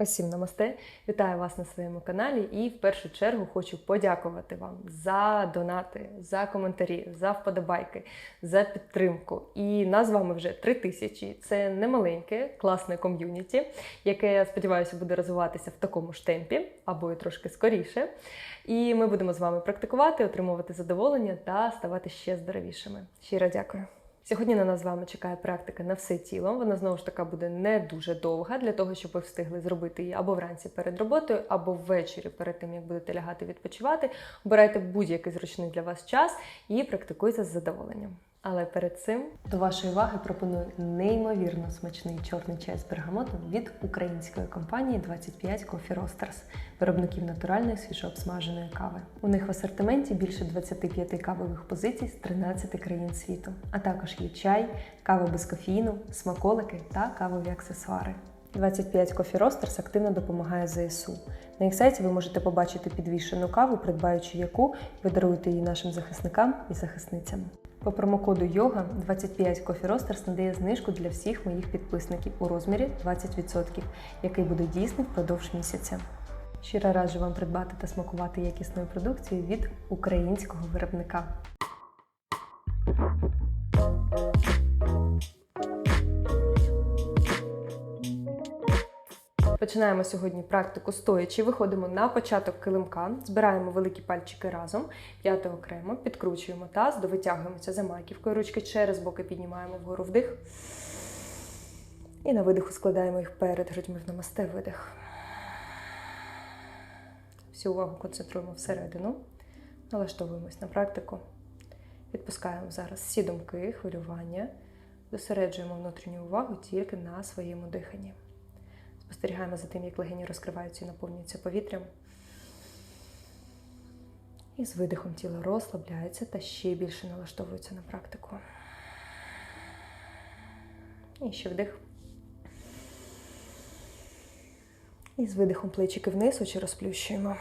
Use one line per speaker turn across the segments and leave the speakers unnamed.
Усім намасте! Вітаю вас на своєму каналі і в першу чергу хочу подякувати вам за донати, за коментарі, за вподобайки, за підтримку. І нас з вами вже три тисячі. Це немаленьке, класне ком'юніті, яке я сподіваюся буде розвиватися в такому ж темпі або і трошки скоріше. І ми будемо з вами практикувати, отримувати задоволення та ставати ще здоровішими. Щиро дякую. Сьогодні на нас з вами чекає практика на все тіло. Вона знову ж таки буде не дуже довга для того, щоб ви встигли зробити її або вранці перед роботою, або ввечері перед тим, як будете лягати відпочивати. Обирайте будь-який зручний для вас час і практикуйте з задоволенням. Але перед цим до вашої уваги пропоную неймовірно смачний чорний чай з бергамотом від української компанії 25 Coffee Roasters, виробників натуральної свіжообсмаженої кави. У них в асортименті більше 25 кавових позицій з 13 країн світу, а також є чай, кава без кофеїну, смаколики та кавові аксесуари. 25 Coffee Roasters активно допомагає ЗСУ. На їх сайті ви можете побачити підвішену каву, придбаючи яку ви даруєте її нашим захисникам і захисницям. По промокоду YOGA 25 Coffee Roasters надає знижку для всіх моїх підписників у розмірі 20%, який буде дійсний впродовж місяця. Щиро раджу вам придбати та смакувати якісною продукцією від українського виробника. Починаємо сьогодні практику стоячи. Виходимо на початок килимка, збираємо великі пальчики разом, п'яте окремо, підкручуємо таз, довитягуємося за маківкою, ручки через боки піднімаємо вгору вдих. І на видиху складаємо їх перед грудьми в намасте видих. Всю увагу концентруємо всередину, налаштовуємось на практику. Відпускаємо зараз всі думки, хвилювання, зосереджуємо внутрішню увагу тільки на своєму диханні. Спостерігаємо за тим, як легені розкриваються і наповнюються повітрям. І з видихом тіло розслабляється та ще більше налаштовується на практику. І ще вдих. І з видихом плечики вниз, очі розплющуємо.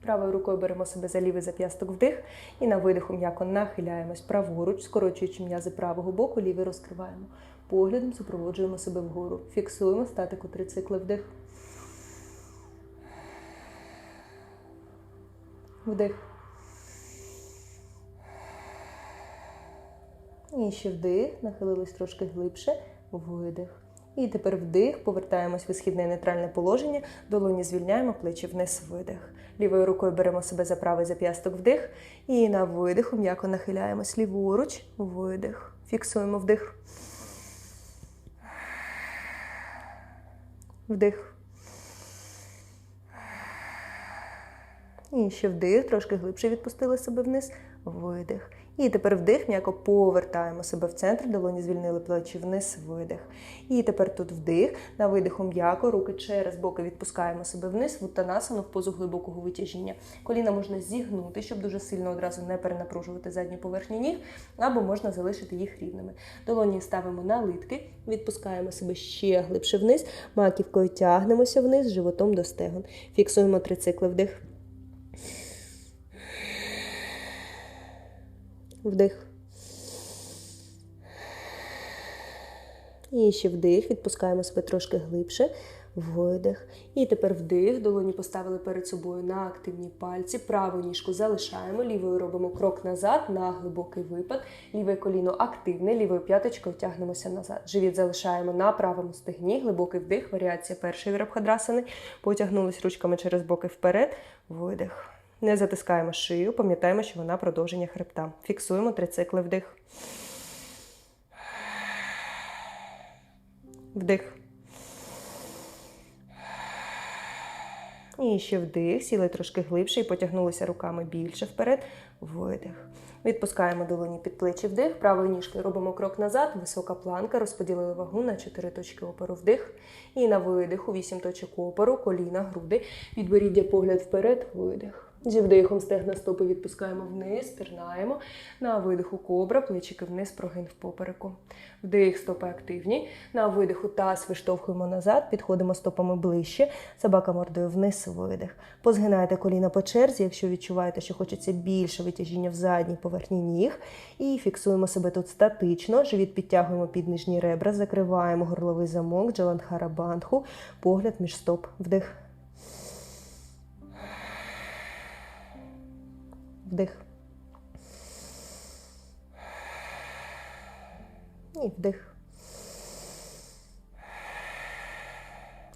Правою рукою беремо себе за лівий зап'ясток вдих. І на видиху м'яко нахиляємось праворуч, скорочуючи м'язи правого боку, лівий розкриваємо. Поглядом супроводжуємо себе вгору. Фіксуємо статику три цикли вдих. Вдих. І ще вдих. Нахилились трошки глибше. Видих. І тепер вдих, повертаємось в висхідне нейтральне положення, долоні звільняємо, плечі вниз, видих. Лівою рукою беремо себе за правий зап'ясток вдих. І на видиху м'яко нахиляємось ліворуч, видих. Фіксуємо вдих. Вдих. І ще вдих, трошки глибше відпустили себе вниз, видих. І тепер вдих, м'яко повертаємо себе в центр, долоні звільнили плечі вниз, видих. І тепер тут вдих, на видиху м'яко, руки через боки відпускаємо себе вниз, в утанасану, в позу глибокого витяжіння. Коліна можна зігнути, щоб дуже сильно одразу не перенапружувати задню поверхню ніг, або можна залишити їх рівними. Долоні ставимо на литки, відпускаємо себе ще глибше вниз, маківкою тягнемося вниз, животом до стегон. Фіксуємо три цикли вдих. Вдих. І ще вдих. Відпускаємо себе трошки глибше. Видих. І тепер вдих. Долоні поставили перед собою на активні пальці. Праву ніжку залишаємо. Лівою робимо крок назад на глибокий випад. Ліве коліно активне, лівою п'яточкою тягнемося назад. Живіт залишаємо на правому стегні. Глибокий вдих. Варіація першої вірабхадрасани. Потягнулись ручками через боки вперед. Видих. Не затискаємо шию, пам'ятаємо, що вона продовження хребта. Фіксуємо три цикли вдих. Вдих. І ще вдих, сіли трошки глибше і потягнулися руками більше вперед. Видих. Відпускаємо долоні під плечі вдих. Правою ніжкою робимо крок назад, висока планка, розподілили вагу на 4 точки опору вдих. І на видиху 8 точок опору, коліна, груди. Підборіддя погляд вперед, видих. Зі вдихом стегна стопи відпускаємо вниз, пірнаємо. На видиху кобра, плечики вниз, прогин в попереку. Вдих, стопи активні. На видиху таз виштовхуємо назад, підходимо стопами ближче. Собака мордою вниз, видих. Позгинайте коліна по черзі, якщо відчуваєте, що хочеться більше витяжіння в задній поверхні ніг. І фіксуємо себе тут статично. Живіт підтягуємо під нижні ребра, закриваємо горловий замок, джаландхара бандху, погляд між стоп. Вдих. Вдих. І вдих.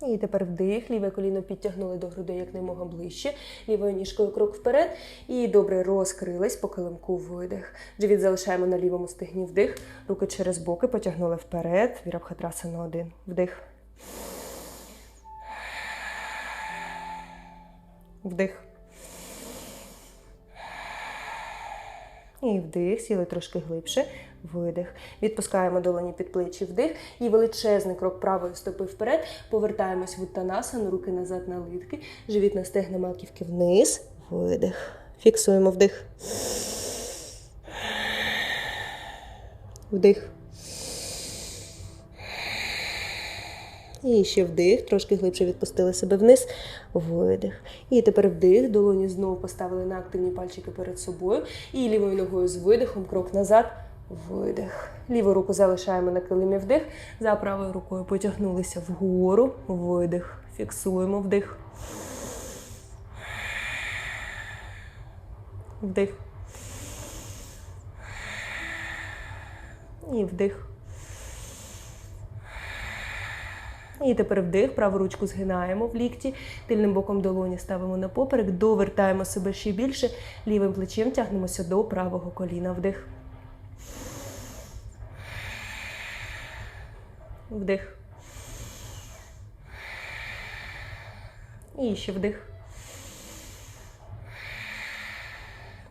І тепер вдих, ліве коліно підтягнули до грудей якнаймога ближче, лівою ніжкою крок вперед. І добре розкрились по килимку видих. Живіт залишаємо на лівому стегні вдих, руки через боки потягнули вперед. Вірабхатраса на один. Вдих. Вдих. І вдих, сіли трошки глибше. Видих. Відпускаємо долоні під плечі вдих. І величезний крок правої стопи вперед. Повертаємось в Уттанасану, руки назад на литки. Живіт на стегна маківки вниз. Видих. Фіксуємо вдих. Вдих. І ще вдих, трошки глибше відпустили себе вниз, видих. І тепер вдих, долоні знову поставили на активні пальчики перед собою. І лівою ногою з видихом, крок назад, видих. Ліву руку залишаємо на килимі вдих. За правою рукою потягнулися вгору, видих. Фіксуємо вдих. Вдих. І вдих. І тепер вдих, праву ручку згинаємо в лікті, тильним боком долоні ставимо на поперек, довертаємо себе ще більше, лівим плечем тягнемося до правого коліна. Вдих. Вдих. І ще вдих.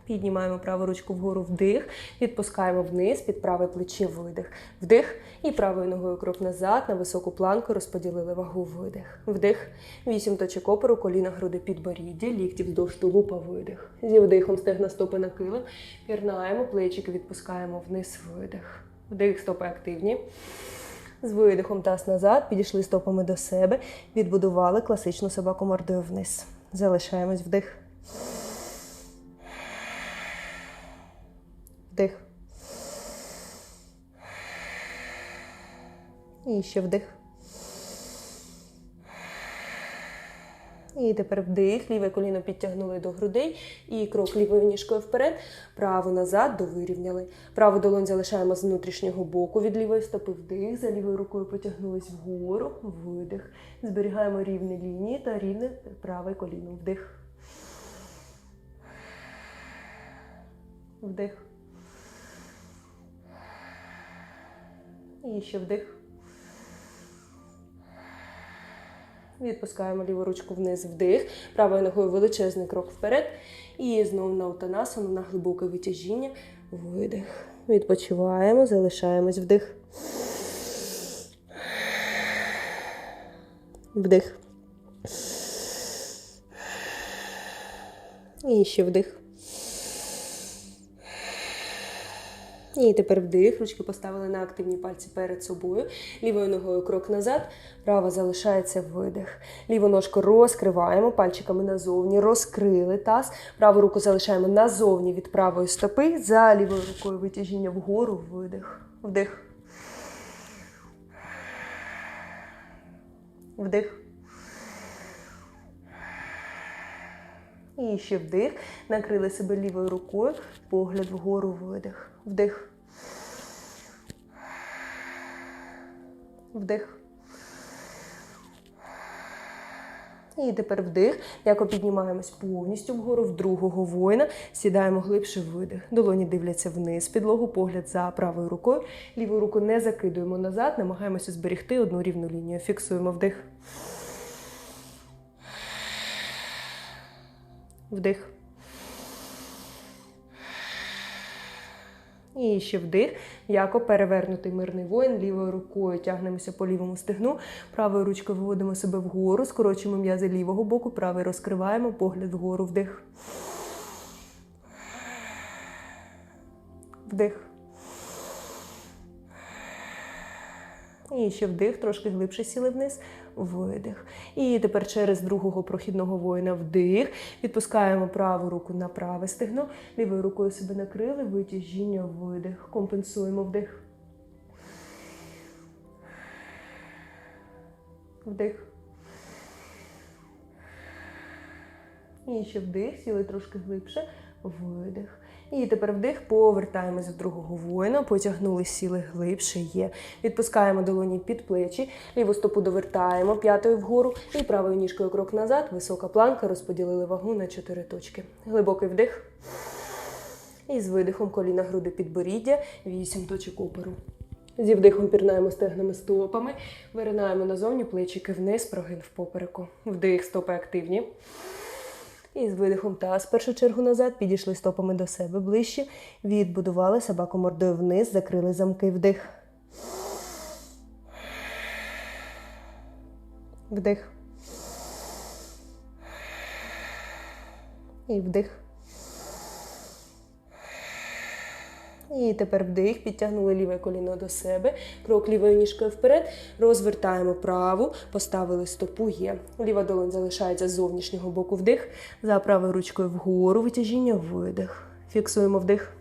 Піднімаємо праву ручку вгору вдих, відпускаємо вниз під праве плече видих. Вдих. І правою ногою крок назад на високу планку розподілили вагу видих. Вдих. Вісім точок опору, коліна груди підборіддя, лікті вздовж тулупа видих. Зі вдихом стегна стопи на килим. Пірнаємо, плечики відпускаємо вниз видих. Вдих, стопи активні. З видихом таз назад, підійшли стопами до себе, відбудували класичну собаку мордою вниз. Залишаємось вдих. Вдих. І ще вдих. І тепер вдих, ліве коліно підтягнули до грудей. І крок лівою ніжкою вперед, право назад, довирівняли. Праву долонь залишаємо з внутрішнього боку від лівої стопи вдих. За лівою рукою потягнулись вгору, видих. Зберігаємо рівні лінії та рівне праве коліно. Вдих. Вдих. І ще вдих. Відпускаємо ліву ручку вниз, вдих. Правою ногою величезний крок вперед. І знову на утанасану, на глибоке витяжіння. Видих. Відпочиваємо, залишаємось вдих. Вдих. І ще вдих. І тепер вдих, ручки поставили на активні пальці перед собою. Лівою ногою крок назад, права залишається видих. Ліву ножку розкриваємо, пальчиками назовні, розкрили таз. Праву руку залишаємо назовні від правої стопи. За лівою рукою витяжіння вгору, видих. Вдих. Вдих. І ще вдих. Накрили себе лівою рукою, погляд вгору, видих. Вдих. Вдих. І тепер вдих. Яко піднімаємось повністю вгору в другого воїна. Сідаємо глибше видих. Долоні дивляться вниз, підлогу, погляд за правою рукою. Ліву руку не закидуємо назад, намагаємося зберегти одну рівну лінію. Фіксуємо вдих. Вдих. І ще вдих, м'яко перевернутий мирний воїн. Лівою рукою тягнемося по лівому стегну, правою ручкою виводимо себе вгору, скорочуємо м'язи лівого боку, правий розкриваємо погляд вгору вдих. Вдих. І ще вдих, трошки глибше сіли вниз видих. І тепер через другого прохідного воїна вдих. Відпускаємо праву руку на праве стегно, лівою рукою себе накрили, витяжіння, видих. Компенсуємо вдих. Вдих. І ще вдих, сіли трошки глибше, видих. І тепер вдих, повертаємось до другого воїна, потягнули, сіли глибше, є. Відпускаємо долоні під плечі, ліву стопу довертаємо п'ятою вгору і правою ніжкою крок назад, висока планка, розподілили вагу на чотири точки. Глибокий вдих. І з видихом коліна груди підборіддя, вісім точок опору. Зі вдихом пірнаємо стегнами стопами, виринаємо назовні плечики вниз, прогин в попереку. Вдих, стопи активні. І з видихом таз з першу чергу назад, підійшли стопами до себе ближче, відбудували собаку мордою вниз, закрили замки вдих. Вдих. І вдих. І тепер вдих, підтягнули ліве коліно до себе, крок лівою ніжкою вперед, розвертаємо праву, поставили стопу є. Ліва долонь залишається з зовнішнього боку вдих, за правою ручкою вгору, витяжіння, видих. Фіксуємо вдих.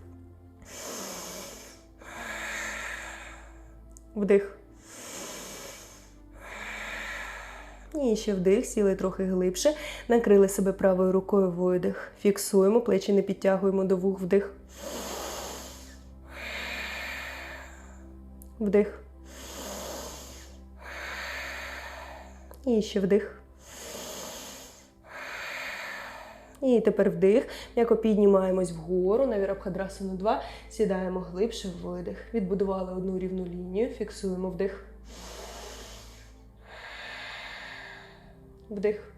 Вдих. І ще вдих, сіли трохи глибше, накрили себе правою рукою видих. Фіксуємо, плечі не підтягуємо до вух вдих. Вдих. І ще вдих. І тепер вдих. М'яко піднімаємось вгору на Вірабхадрасану 2. Сідаємо глибше видих. Відбудували одну рівну лінію. Фіксуємо вдих. Вдих.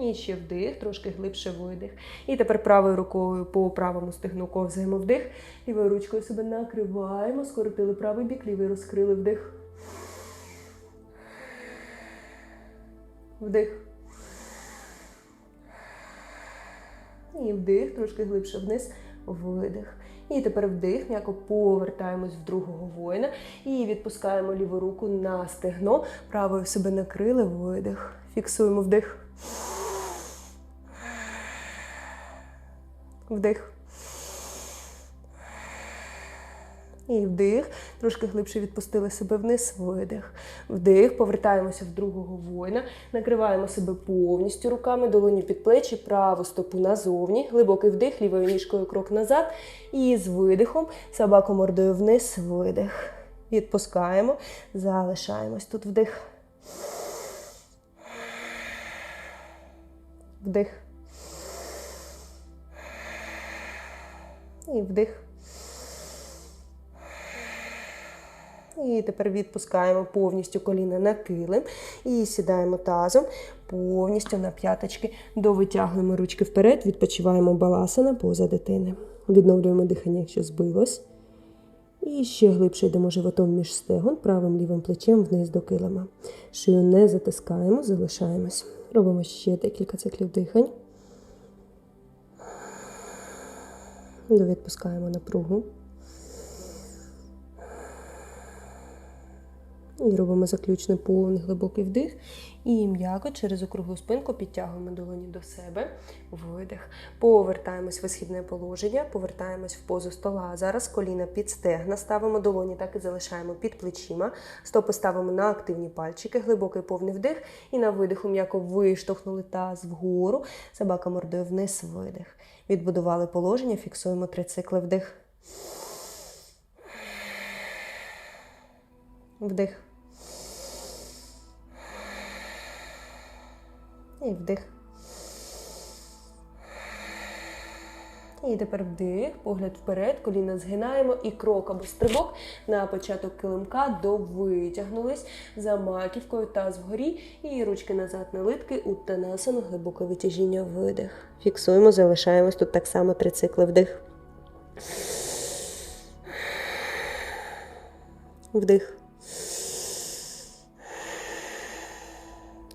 І ще вдих, трошки глибше видих. І тепер правою рукою по правому стегну ковзаємо вдих. Лівою ручкою себе накриваємо, скоротили правий бік, лівий розкрили вдих. Вдих. І вдих, трошки глибше вниз, видих. І тепер вдих, м'яко повертаємось в другого воїна і відпускаємо ліву руку на стегно, правою себе накрили, видих. Фіксуємо вдих. Вдих. І вдих. Трошки глибше відпустили себе вниз, видих. Вдих. Повертаємося в другого воїна. Накриваємо себе повністю руками, долоні під плечі, праву стопу назовні. Глибокий вдих, лівою ніжкою крок назад. І з видихом собаку мордою вниз, видих. Відпускаємо. Залишаємось тут вдих. Вдих. І вдих. І тепер відпускаємо повністю коліна на килим. І сідаємо тазом повністю на п'яточки. Довитягуємо ручки вперед, відпочиваємо баласана поза дитини. Відновлюємо дихання, якщо збилось. І ще глибше йдемо животом між стегон, правим лівим плечем вниз до килима. Шию не затискаємо, залишаємось. Робимо ще декілька циклів дихань. Відпускаємо напругу. І робимо заключний повний глибокий вдих. І м'яко через округлу спинку підтягуємо долоні до себе. Видих. Повертаємось в висхідне положення, повертаємось в позу стола. Зараз коліна під стегна, ставимо долоні, так і залишаємо під плечима. Стопи ставимо на активні пальчики, глибокий повний вдих. І на видиху м'яко виштовхнули таз вгору. Собака мордою вниз, видих. Відбудували положення, фіксуємо три цикли вдих. Вдих. І вдих. І тепер вдих, погляд вперед, коліна згинаємо і крок або стрибок на початок килимка довитягнулись за маківкою таз вгорі і ручки назад на литки, уттанасана, глибоке витяжіння, видих. Фіксуємо, залишаємось тут так само три цикли вдих. Вдих.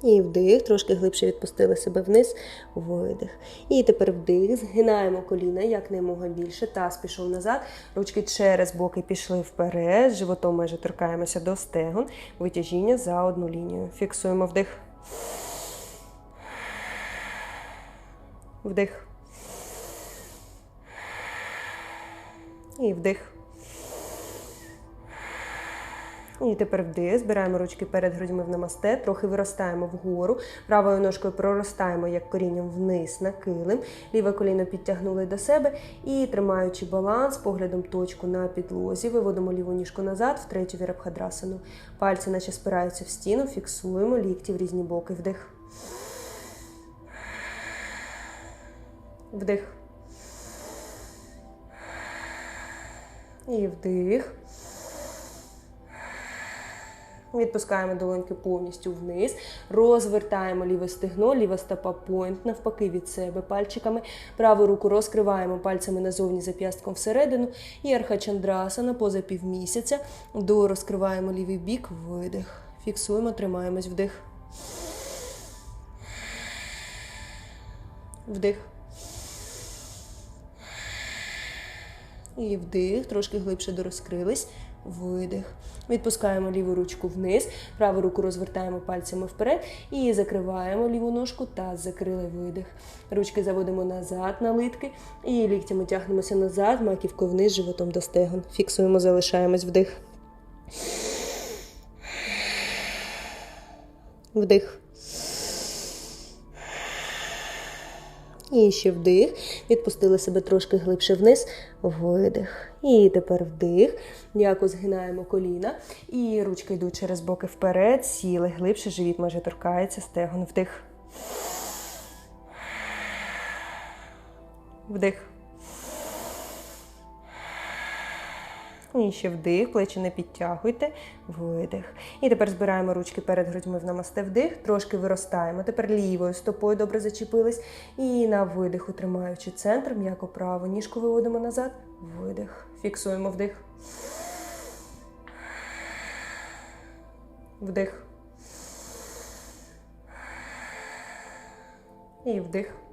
І вдих, трошки глибше відпустили себе вниз, видих. І тепер вдих, згинаємо коліна якнаймога більше. Таз пішов назад, ручки через боки пішли вперед, животом майже торкаємося до стегон, витяжіння за одну лінію. Фіксуємо вдих. Вдих. І вдих. І тепер вдих, збираємо ручки перед грудьми в намасте, трохи виростаємо вгору, правою ножкою проростаємо як корінням вниз на килим, ліве коліно підтягнули до себе і, тримаючи баланс, поглядом точку на підлозі, виводимо ліву ніжку назад, в третю вірабхадрасану. Пальці наче спираються в стіну, фіксуємо лікті в різні боки. Вдих. Вдих. І вдих. Відпускаємо долоньки повністю вниз, розвертаємо ліве стегно, ліва стопа пойнт, навпаки від себе пальчиками. Праву руку розкриваємо пальцями назовні зап'ястком всередину. І архачандрасана поза півмісяця. До розкриваємо лівий бік, видих. Фіксуємо, тримаємось вдих. Вдих. І вдих, трошки глибше дорозкрились. Видих. Відпускаємо ліву ручку вниз, праву руку розвертаємо пальцями вперед і закриваємо ліву ножку та закрили видих. Ручки заводимо назад на литки і ліктями тягнемося назад, маківку вниз, животом до стегон. Фіксуємо, залишаємось вдих. Вдих. І ще вдих. Відпустили себе трошки глибше вниз. Видих. І тепер вдих. М'яко згинаємо коліна. І ручки йдуть через боки вперед. Сіли глибше. Живіт майже торкається. Стегон. Вдих. Вдих. І ще вдих, плечі не підтягуйте, видих. І тепер збираємо ручки перед грудьми в намасте вдих, трошки виростаємо. Тепер лівою стопою добре зачепились. І на видиху, тримаючи центр, м'яко праву ніжку виводимо назад. Видих. Фіксуємо вдих. Вдих. І вдих.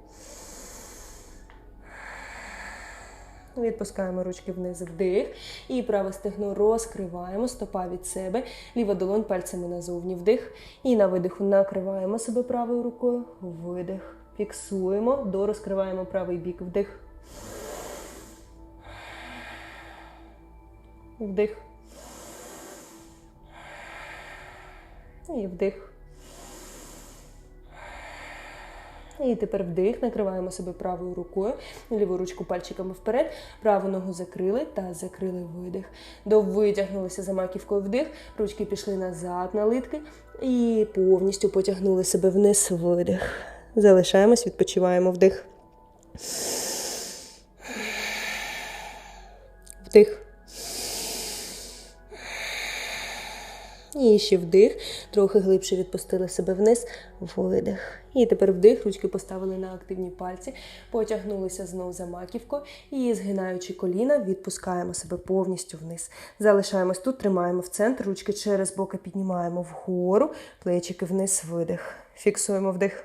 Відпускаємо ручки вниз, вдих. І праве стегно розкриваємо, стопа від себе, ліва долонь пальцями назовні вдих. І на видиху накриваємо себе правою рукою. Видих. Фіксуємо, дорозкриваємо правий бік, вдих. Вдих. І вдих. І тепер вдих, накриваємо себе правою рукою, ліву ручку пальчиками вперед, праву ногу закрили та закрили видих. Довитягнулися за маківкою вдих, ручки пішли назад на литки і повністю потягнули себе вниз видих. Залишаємось, відпочиваємо вдих. Вдих. І ще вдих, трохи глибше відпустили себе вниз, видих. І тепер вдих, ручки поставили на активні пальці, потягнулися знов за маківкою і, згинаючи коліна, відпускаємо себе повністю вниз. Залишаємось тут, тримаємо в центр, ручки через боки піднімаємо вгору, плечики вниз, видих. Фіксуємо вдих.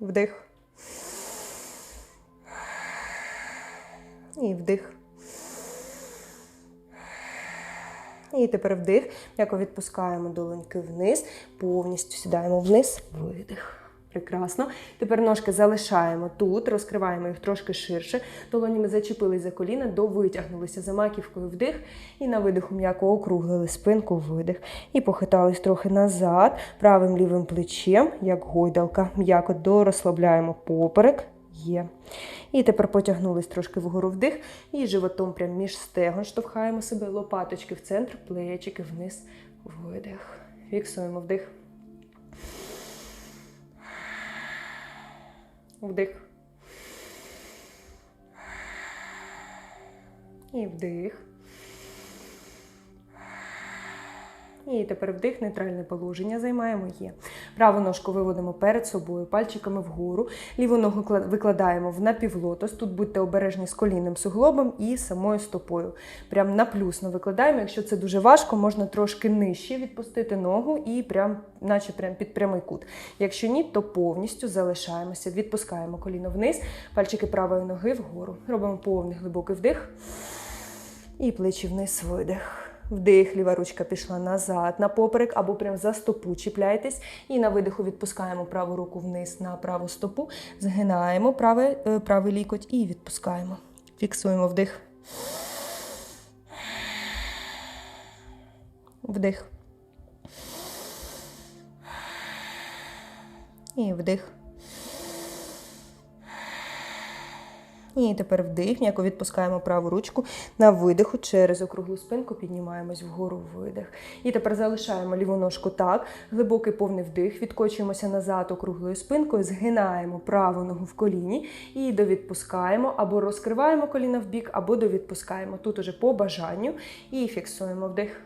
Вдих. І вдих. І тепер вдих, м'яко відпускаємо долоньки вниз, повністю сідаємо вниз, видих. Прекрасно. Тепер ножки залишаємо тут, розкриваємо їх трошки ширше. Долонями зачепились за коліна, довитягнулися за маківкою вдих. І на видиху м'яко округлили спинку, видих. І похитались трохи назад, правим лівим плечем, як гойдалка. М'яко дорозслабляємо поперек. Є. І тепер потягнулись трошки вгору вдих. І животом прямо між стегон штовхаємо себе, лопаточки в центр, плечики вниз, видих. Фіксуємо вдих. Вдих. І вдих. І тепер вдих, нейтральне положення займаємо є. Праву ножку виводимо перед собою, пальчиками вгору. Ліву ногу викладаємо в напівлотос. Тут будьте обережні з колінним суглобом і самою стопою. Прям на плюсно викладаємо. Якщо це дуже важко, можна трошки нижче відпустити ногу і прям, наче прям під прямий кут. Якщо ні, то повністю залишаємося. Відпускаємо коліно вниз, пальчики правої ноги вгору. Робимо повний глибокий вдих. І плечі вниз видих. Вдих, ліва ручка пішла назад на поперек або прям за стопу чіпляйтесь. І на видиху відпускаємо праву руку вниз на праву стопу, згинаємо правий, е, правий лікоть і відпускаємо. Фіксуємо вдих. Вдих. І вдих. І тепер вдих, м'яко відпускаємо праву ручку на видиху через округлу спинку, піднімаємось вгору видих. І тепер залишаємо ліву ножку так, глибокий повний вдих, відкочуємося назад округлою спинкою, згинаємо праву ногу в коліні і довідпускаємо, або розкриваємо коліна в бік, або довідпускаємо. Тут уже по бажанню. І фіксуємо вдих.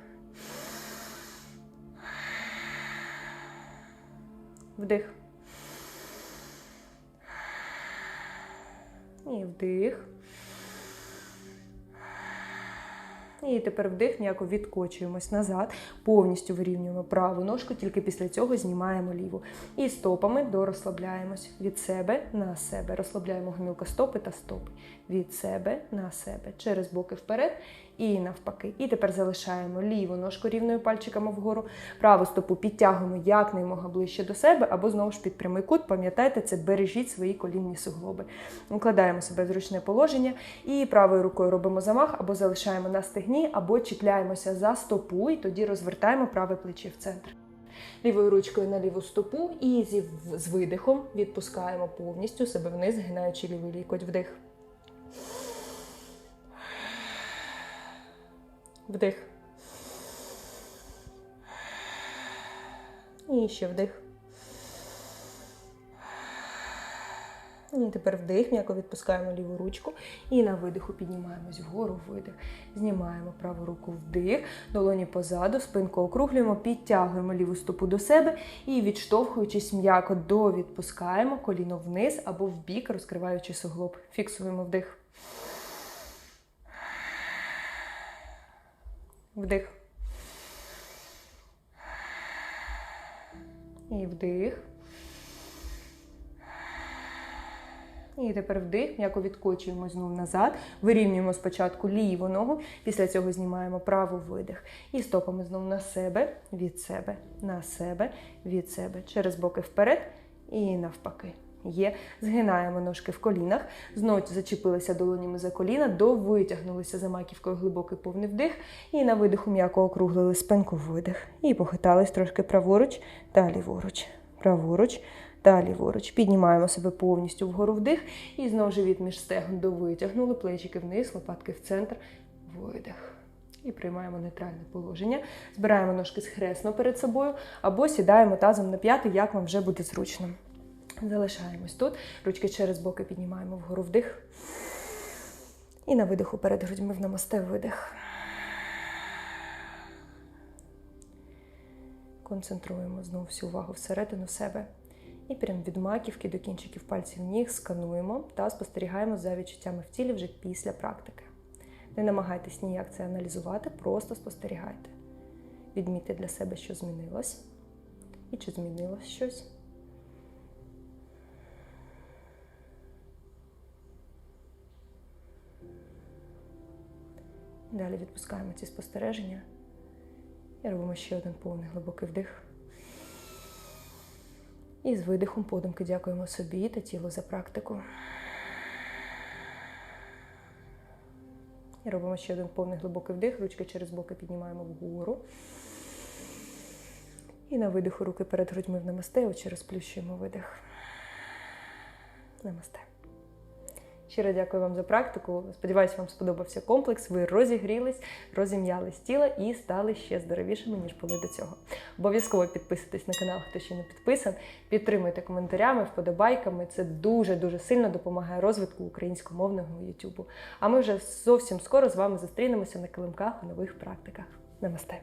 Вдих. І вдих. І тепер вдих, м'яко відкочуємось назад, повністю вирівнюємо праву ножку, тільки після цього знімаємо ліву. І стопами дорозслабляємось від себе на себе. Розслабляємо гомілка стопи та стопи. Від себе на себе. Через боки вперед і навпаки. І тепер залишаємо ліву ножку рівною пальчиками вгору, праву стопу підтягуємо якнаймога ближче до себе, або знову ж під прямий кут. Пам'ятайте, це бережіть свої колінні суглоби. Укладаємо себе в зручне положення і правою рукою робимо замах, або залишаємо на стегні, або чіпляємося за стопу, і тоді розвертаємо праве плече в центр. Лівою ручкою на ліву стопу і зі, з видихом відпускаємо повністю себе вниз, згинаючи лівий лікоть вдих. Вдих. І ще вдих. І тепер вдих, м'яко відпускаємо ліву ручку і на видиху піднімаємось вгору, видих. Знімаємо праву руку вдих, долоні позаду, спинку округлюємо, підтягуємо ліву стопу до себе і, відштовхуючись м'яко до відпускаємо коліно вниз або в бік, розкриваючи суглоб. Фіксуємо вдих. Вдих. І вдих. І тепер вдих, м'яко відкочуємо знову назад. Вирівнюємо спочатку ліву ногу, після цього знімаємо праву видих. І стопами знову на себе, від себе, на себе, від себе. Через боки вперед і навпаки. Є. Згинаємо ножки в колінах, знову зачепилися долонями за коліна, довитягнулися за маківкою глибокий повний вдих. І на видиху м'яко округлили спинку видих. І похитались трошки праворуч та ліворуч. Праворуч та ліворуч. Піднімаємо себе повністю вгору вдих. І знову живіт між стегон довитягнули, плечики вниз, лопатки в центр. Видих. І приймаємо нейтральне положення. Збираємо ножки схресно перед собою або сідаємо тазом на п'яти, як вам вже буде зручно. Залишаємось тут. Ручки через боки піднімаємо вгору вдих. І на видиху перед грудьми в намасте видих. Концентруємо знову всю увагу всередину себе. І прямо від маківки до кінчиків пальців ніг скануємо та спостерігаємо за відчуттями в тілі вже після практики. Не намагайтесь ніяк це аналізувати, просто спостерігайте. Відмітьте для себе, що змінилось, і чи змінилось щось. Далі відпускаємо ці спостереження і робимо ще один повний глибокий вдих. І з видихом подумки дякуємо собі та тілу за практику. І робимо ще один повний глибокий вдих, ручки через боки піднімаємо вгору. І на видиху руки перед грудьми в намасте, очі розплющуємо видих. Намасте. Щиро дякую вам за практику. Сподіваюся, вам сподобався комплекс. Ви розігрілись, розім'ялись тіла і стали ще здоровішими, ніж були до цього. Обов'язково підписуйтесь на канал, хто ще не підписан. Підтримуйте коментарями, вподобайками. Це дуже-дуже сильно допомагає розвитку українськомовного Ютубу. А ми вже зовсім скоро з вами зустрінемося на килимках у нових практиках. Намасте!